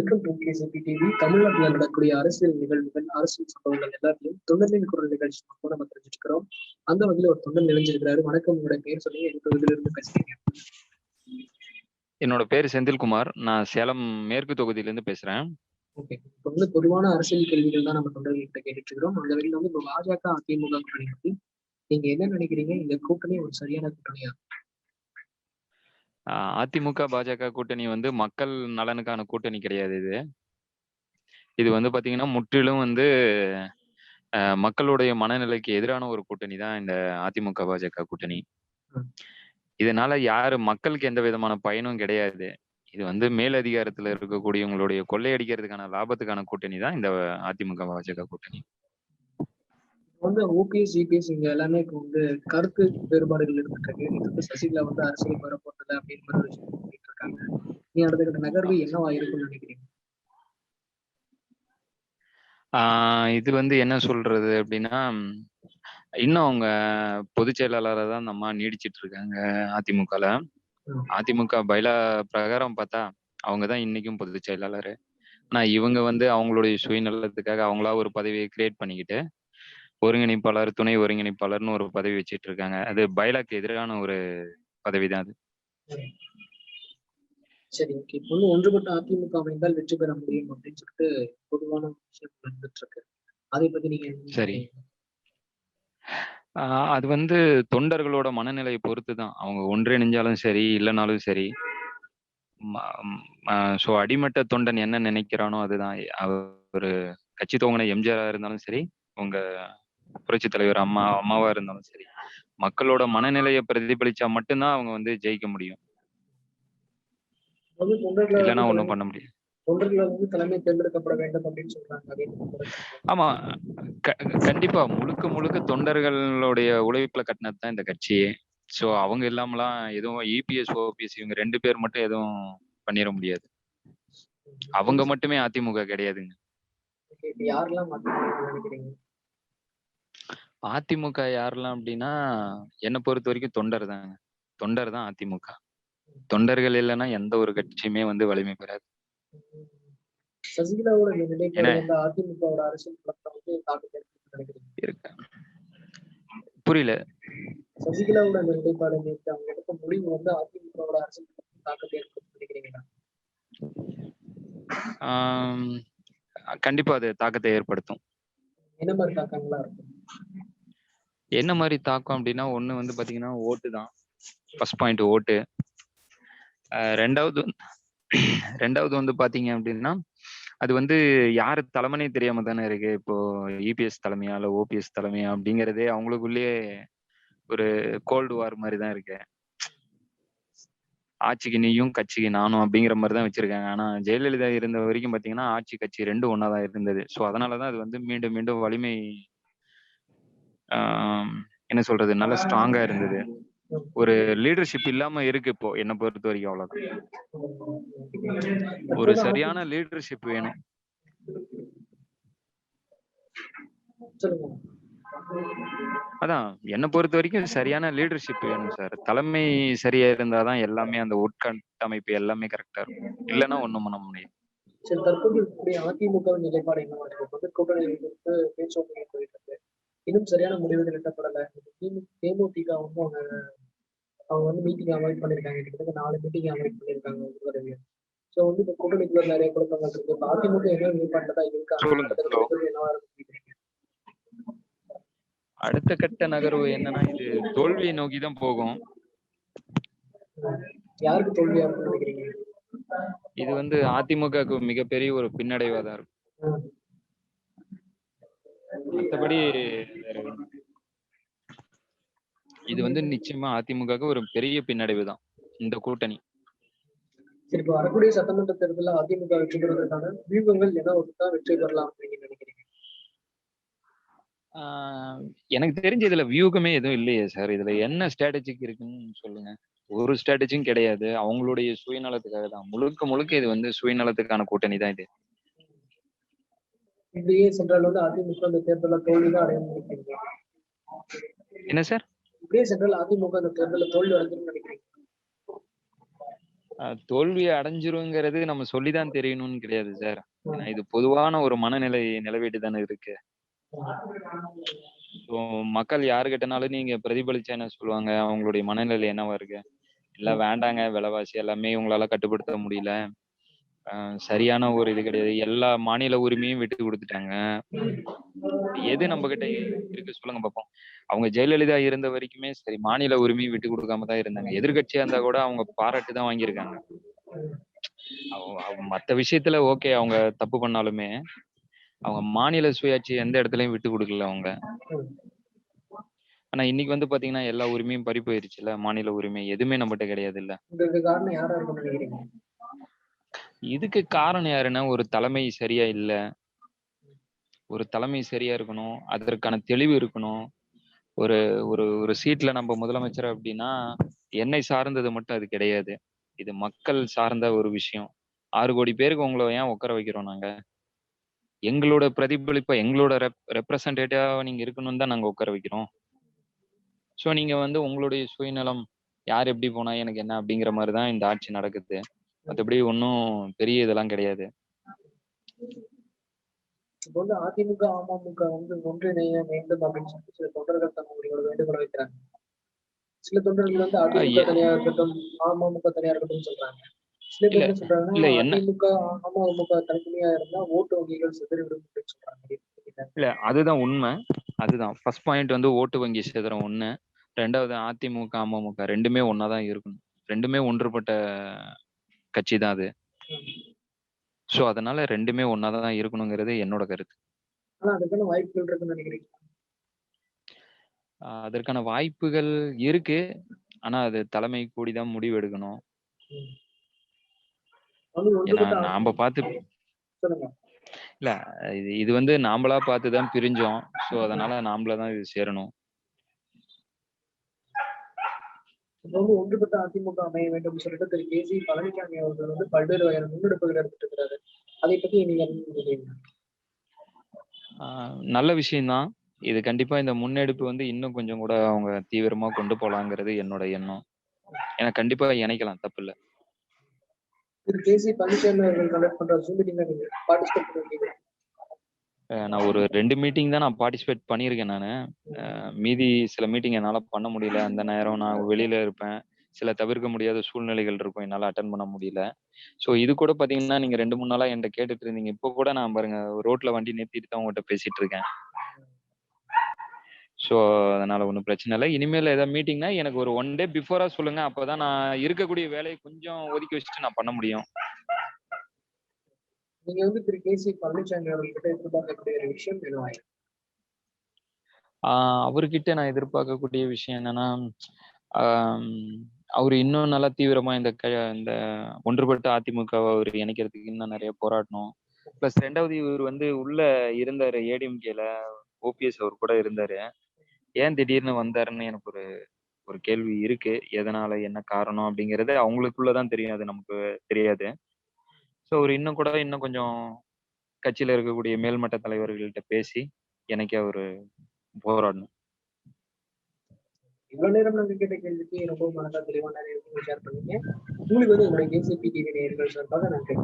Welcome to KCP TV தமிழ்நாட்டில் நடக்கக்கூடிய அரசியல் நிகழ்வுகள் அரசியல் சம்பவங்கள் எல்லாத்தையும் தொண்டர்களின் குரல் நிகழ்ச்சி மூலமா நம்ம தெரிஞ்சுட்டு இருக்கிறோம் அந்த வகையில் ஒரு தொண்டர் நினைஞ்சிருக்கிறாரு. வணக்கம். உங்களோட பேர் சொல்லி எந்த தொகுதியில இருந்து பேசுறீங்க? என்னோட பேர் செந்தில்குமார். நான் சேலம் மேற்கு தொகுதியிலேருந்து பேசுறேன். ஓகே. இப்போ வந்து பொதுவான அரசியல் கேள்விகள் தான் நம்ம தொண்டர்கள்கிட்ட கேட்டுட்டு இருக்கிறோம் அந்த வகையில் வந்து இப்போ பாஜக அதிமுக கூட்டணி பத்தி நீங்க என்ன நினைக்கிறீங்க? இந்த கூட்டணி ஒரு சரியான கூட்டணியா? அதிமுக பாஜக கூட்டணி வந்து மக்கள் நலனுக்கான கூட்டணி கிடையாது இது. இது வந்து பாத்தீங்கன்னா முற்றிலும் வந்து மக்களுடைய மனநிலைக்கு எதிரான ஒரு கூட்டணி தான் இந்த அதிமுக பாஜக கூட்டணி. இதனால யாரு மக்களுக்கு எந்த விதமான பயனும் கிடையாது. இது வந்து மேலதிகாரத்துல இருக்கக்கூடியவங்களுடைய கொள்ளையடிக்கிறதுக்கான லாபத்துக்கான கூட்டணி தான் இந்த அதிமுக பாஜக கூட்டணி. வந்து ஓபிஎஸ் ஜிபிஎஸ் இங்க எல்லாமே இப்போ வந்து கருத்து வேறுபாடுகள் வந்து சசிகலா வந்து அரசியல் வர அப்படின்னு மாதிரி ஒரு விஷயம் சொல்லிட்டு இருக்காங்க நீ அடுத்த கட்ட நகர்வு என்னவா இருக்கும்னு நினைக்கிறீங்க? ஆஹ் இது வந்து என்ன சொல்றது அப்படின்னா இன்னும் அவங்க பொதுச் செயலாளராக தான் அந்த அம்மா நீடிச்சிட்டு இருக்காங்க அதிமுகல. அதிமுக பைலா பிரகாரம் பார்த்தா அவங்க தான் இன்னைக்கும் பொதுச் செயலாளர். ஆனா இவங்க வந்து அவங்களுடைய சுயநலத்துக்காக அவங்களா ஒரு பதவியை கிரியேட் பண்ணிக்கிட்டு ஒருங்கிணைப்பாளர் துணை ஒருங்கிணைப்பாளர்னு ஒரு பதவி வச்சிட்டு இருக்காங்க அது பைலாக்கு எதிரான ஒரு பதவி தான் அது. சரி ஓகே. இப்போ வந்து ஒன்றுபட்ட அதிமுக அமைந்தால் வெற்றி பெற முடியும் அப்படின்னு சொல்லிட்டு பொதுவான விஷயம் இருந்துட்டு இருக்கு அதை பத்தி நீங்க சரி. அது வந்து தொண்டர்களோட மனநிலையை பொறுத்து தான் அவங்க ஒன்றிணைஞ்சாலும் சரி இல்லைனாலும் சரி ஸோ அடிமட்ட தொண்டன் என்ன நினைக்கிறானோ அதுதான். அவர் கட்சி துவங்கின எம்ஜிஆரா இருந்தாலும் சரி உங்க புரட்சி தலைவர் அம்மா அம்மாவா இருந்தாலும் சரி. மக்களோட மனநிலையை பிரதிபலிச்சா மட்டும்தான் அவங்க வந்து ஜெயிக்க முடியும். இல்லைன்னா ஒன்றும் பண்ண முடியாது. ஆமா. கண்டிப்பா. முழுக்க முழுக்க தொண்டர்களுடைய உழைப்புல கட்டினது தான் இந்த கட்சியே ஸோ அவங்க இல்லாமலாம் எதுவும் இபிஎஸ் ஓபிஎஸ் இவங்க ரெண்டு பேர் மட்டும் எதுவும் பண்ணிட முடியாது. அவங்க மட்டுமே அதிமுக கிடையாதுங்க Okay, இப்ப யாரெல்லாம் மாத்தணும்னு நினைக்கிறீங்க அதிமுக யாரெல்லாம் அப்படின்னா என்னை பொறுத்த வரைக்கும் தொண்டர் தாங்க. தொண்டர் தான் அதிமுக. தொண்டர்கள் இல்லைன்னா எந்த ஒரு கட்சியுமே வந்து வலிமை பெறாது. சசிகலாவோட அதிமுகவோட அரசியல் புரியல. சசிகலாவோட நிலைப்பாடு அவங்க முடிவு வந்து அதிமுகவோட அரசியல் தாக்கத்தை கண்டிப்பா அது தாக்கத்தை ஏற்படுத்தும். என்ன மாதிரி தாக்கங்களா இருக்கும்? என்ன மாதிரி தாக்கம் அப்படின்னா ஒண்ணு வந்து பாத்தீங்கன்னா ஓட்டு தான். ஃபர்ஸ்ட் பாயிண்ட் ஓட்டு. ரெண்டாவது ரெண்டாவது வந்து பாத்தீங்க அப்படின்னா அது வந்து யாரு தலைமனே தெரியாம தானே இருக்கு. இப்போ இபிஎஸ் தலைமையா இல்ல ஓபிஎஸ் தலைமையா அப்படிங்கறதே அவங்களுக்குள்ளேயே ஒரு கோல்டு வார் மாதிரி தான் இருக்கு. ஆட்சிக்கு நீயும் கட்சிக்கு நானும் அப்படிங்கிற மாதிரி தான் வச்சிருக்காங்க. ஆனா ஜெயலலிதா இருந்த வரைக்கும் பாத்தீங்கன்னா ஆட்சி கட்சி ரெண்டும் ஒன்னா தான் இருந்தது. ஸோ அதனாலதான் அது வந்து மீண்டும் மீண்டும் வலிமை என்ன சொல்றது? நல்ல ஸ்ட்ராங்கா இருந்தது. ஒரு லீடர்ஷிப் இல்லாம இருக்கு இப்போ என்ன பொறுத்த வரைக்கும் அவ்வளவுதான். ஒரு சரியான லீடர்ஷிப் வேணும். அதான் என்ன பொறுத்த வரைக்கும் சரியான லீடர்ஷிப் வேணும் சார் தலைமை சரியா இருந்தாதான் எல்லாமே அந்த உட்கட்டமைப்பு எல்லாமே கரெக்டா இருக்கும். இல்லைன்னா ஒண்ணும் பண்ண முடியாது. சரி தற்போது அதிமுக நிலைப்பாடு கூட்டணி போயிட்டு. இருக்கு இன்னும் சரியான முடிவுகள் எட்டப்படல திமு- தேமுதிக வந்து அவங்க அவங்க வந்து மீட்டிங் அவாய்ட் பண்ணிருக்காங்க கிட்டத்தட்ட நாலு மீட்டிங் அவாய்ட் பண்ணிருக்காங்க ஒரு தடவை சோ வந்து இப்ப கூட்டணிக்குள்ள நிறைய குழப்பங்கள் இருக்கு இப்ப அதிமுக என்ன நிலைப்பாட்டுல தான் இருக்காங்க. அடுத்த கட்ட நகர்வு என்னவா இருக்கும்னு நினைக்கிறீங்க? அடுத்த கட்ட நகர்வு என்னன்னா இது தோல்வியை நோக்கி தான் போகும் யாருக்கு தோல்வியா நினைக்கிறீங்க இது வந்து அதிமுகவுக்கு மிகப்பெரிய ஒரு பின்னடைவா தான் இருக்கும். மற்றபடி. இது வந்து நிச்சயமா அதிமுகவுக்கு ஒரு பெரிய பின்னடைவு தான் இந்த கூட்டணி. சரி இப்ப வரக்கூடிய சட்டமன்ற தேர்தலில் அதிமுக வெற்றி பெறுவதற்கான வியூகங்கள் என்ன தான் வெற்றி பெறலாம் நினைக்கிறீங்க? எனக்கு தெரிஞ்ச இதுல வியூகமே எதுவும் இல்லையே சார். இதுல என்ன ஸ்ட்ராட்டஜிக் இருக்குன்னு சொல்லுங்க. ஒரு ஸ்ட்ராட்டஜியும் கிடையாது. அவங்களுடைய சுயநலத்துக்காக தான். முழுக்க முழுக்க இது வந்து சுயநலத்துக்கான கூட்டணி தான் இது. இப்படியே சென்றால் வந்து அதிமுக அந்த தேர்தலில் தோல்வி தான் நினைக்கிறீங்க என்ன சார்? இப்படியே சென்றால் அதிமுக அந்த தேர்தலில் தோல்வி அடைஞ்சிரும் நினைக்கிறீங்க? தோல்வி அடைஞ்சிருங்கிறது நம்ம சொல்லிதான் தெரியணும்னு கிடையாது சார். ஏன்னா இது பொதுவான ஒரு மனநிலை நிலவிட்டு தானே இருக்கு ஸோ மக்கள் யாரு கிட்டனாலும் நீங்க பிரதிபலிச்சா என்ன சொல்லுவாங்க? அவங்களுடைய மனநிலை என்னவா இருக்கு? இல்ல வேண்டாங்க விலைவாசி எல்லாமே உங்களால கட்டுப்படுத்த முடியல. சரியான ஒரு இது கிடையாது. எல்லா மாநில உரிமையும் விட்டு கொடுத்துட்டாங்க. எது நம்ம கிட்ட இருக்கு சொல்லுங்க பார்ப்போம் அவங்க ஜெயலலிதா இருந்த வரைக்குமே சரி மாநில உரிமையும் விட்டு கொடுக்காம தான் இருந்தாங்க. எதிர்கட்சியா இருந்தா கூட அவங்க பாராட்டு தான் வாங்கியிருக்காங்க. அவங்க- மத்த விஷயத்துல ஓகே அவங்க தப்பு பண்ணாலுமே அவங்க மாநில சுயாட்சி எந்த இடத்துலயும் விட்டு கொடுக்கல அவங்க. ஆனா இன்னைக்கு வந்து பாத்தீங்கன்னா எல்லா உரிமையும் பறி போயிருச்சுல மாநில உரிமை எதுவுமே நம்மகிட்ட கிடையாது இல்ல இதற்கு காரணம் யாரா இருக்கும்னு நினைக்கிறீங்க இதுக்கு காரணம் யாருன்னா ஒரு தலைமை சரியா இல்ல. ஒரு தலைமை சரியா இருக்கணும். அதற்கான தெளிவு இருக்கணும். ஒரு ஒரு ஒரு சீட்ல நம்ம முதலமைச்சர் அப்படின்னா என்னை சார்ந்தது மட்டும் அது கிடையாது. இது மக்கள் சார்ந்த ஒரு விஷயம். ஆறு கோடி பேருக்கு உங்களை ஏன் உட்கார வைக்கிறோம் நாங்க? எங்களோட பிரதிபலிப்பா எங்களோட ரெப் ரெப்ரசன்டேட்டிவா நீங்க இருக்கணும்னு தான் நாங்க உட்கார வைக்கிறோம். ஸோ நீங்க வந்து உங்களுடைய சுயநலம் யார் எப்படி போனா எனக்கு என்ன அப்படிங்கிற மாதிரி தான் இந்த ஆட்சி நடக்குது. மற்றபடி ஒன்றும் பெரிய இதெல்லாம் கிடையாது. இப்போ வந்து அதிமுக அமமுக வந்து ஒன்றிணைய வேண்டும் அப்படின்னு சில தொண்டர்கள் தங்களுடைய வேண்டுகோளை வைக்கிறாங்க. சில தொண்டர்கள் வந்து அதிமுக தனியா இருக்கட்டும் அமமுக தனியா இருக்கட்டும் சொல்றாங்க. சில பேர் என்ன அதிமுக அமமுக தனித்தனியா இருந்தா ஓட்டு வங்கிகள் சிதறிவிடும் அப்படின்னு சொல்றாங்க. இல்ல அதுதான் உண்மை. அதுதான். ஃபர்ஸ்ட் பாயிண்ட் வந்து ஓட்டு வங்கி சிதறம் ஒண்ணு. ரெண்டாவது அதிமுக அமமுக ரெண்டுமே ஒண்ணா தான் இருக்கணும். ரெண்டுமே ஒன்றுபட்ட கட்சி தான் அது. ஸோ அதனால ரெண்டுமே ஒண்ணா தான் இருக்கணுங்கிறது என்னோட கருத்து. அதற்கான வாய்ப்புகள் இருக்கு. ஆனா அது தலைமை கூடி தான் முடிவு எடுக்கணும். நாம பார்த்து இல்ல இது இது வந்து நாமளா பார்த்து தான் பிரிஞ்சோம். ஸோ அதனால நாமள தான் இது சேரணும். இப்போ வந்து ஒன்றுபட்ட அதிமுக அமைய வேண்டும் சொல்லிட்டு திரு கே சி பழனிசாமி அவர்கள் வந்து பல்வேறு வகையான முன்னெடுப்புகள் எடுத்துட்டு இருக்கிறாரு அதை பத்தி நீங்க நல்ல விஷயம்தான். இது கண்டிப்பா இந்த முன்னெடுப்பு வந்து இன்னும் கொஞ்சம் கூட அவங்க தீவிரமா கொண்டு போலாங்கிறது என்னோட எண்ணம். ஏன்னா கண்டிப்பா இணைக்கலாம் தப்பு இல்ல. திரு கே சி பழனிசாமி அவர்கள் கண்டக்ட் பண்ற ஜூம் மீட்டிங்ல நீங்க பார்ட்டிசிபேட் பண்ணிருக்கீங்க நான் ஒரு ரெண்டு மீட்டிங் தான் நான் பார்ட்டிசிபேட் பண்ணியிருக்கேன் நான். மீதி சில மீட்டிங் என்னால் பண்ண முடியல. அந்த நேரம் நான் வெளியில இருப்பேன். சில தவிர்க்க முடியாத சூழ்நிலைகள் இருக்கும். என்னால் அட்டன் பண்ண முடியல. ஸோ இது கூட பார்த்தீங்கன்னா நீங்கள் ரெண்டு மூணு நாளாக என்கிட்ட கேட்டுட்டு இருந்தீங்க. இப்போ கூட நான் பாருங்க ரோட்ல வண்டி நிறுத்திட்டு தான் உங்கள்கிட்ட பேசிட்டு இருக்கேன். ஸோ அதனால ஒன்றும் பிரச்சனை இல்லை. இனிமேல் ஏதாவது மீட்டிங்னா எனக்கு ஒரு ஒன் டே பிஃபோரா சொல்லுங்க. அப்பதான் நான் இருக்கக்கூடிய வேலையை கொஞ்சம் ஒதுக்கி வச்சுட்டு நான் பண்ண முடியும். நீங்க வந்து திரு கே சி பழனிசாமி அவர்கிட்ட எதிர்பார்க்கக்கூடிய ஒரு விஷயம் என்னவா ஆஹ் அவர்கிட்ட நான் எதிர்பார்க்கக்கூடிய விஷயம் என்னன்னா அவர் இன்னும் நல்லா தீவிரமா இந்த க இந்த ஒன்றுபட்ட அதிமுகவை அவர் இணைக்கிறதுக்கு இன்னும் நிறைய போராடணும். பிளஸ் ரெண்டாவது இவர் வந்து உள்ள இருந்தாரு ஏடிஎம்கேல ஓபிஎஸ் அவர் கூட இருந்தாரு. ஏன் திடீர்னு வந்தாருன்னு எனக்கு ஒரு ஒரு கேள்வி இருக்கு. எதனால என்ன காரணம் அப்படிங்கிறது அவங்களுக்குள்ளதான் தெரியும். அது நமக்கு தெரியாது. ஸோ அவர் இன்னும் கூட இன்னும் கொஞ்சம் கட்சியில் இருக்கக்கூடிய மேல்மட்ட தலைவர்கள்ட்ட பேசி எனக்கு அவர் போராடணும். இவ்வளவு நேரம் நாங்க கேட்ட கேள்விக்கு ரொம்ப மனதா தெளிவான நிறைய ஷேர் பண்ணீங்க. உங்களுக்கு வந்து உங்களுடைய கேசிபி டிவி நேர்கள் சார்பாக நான் நன்றி.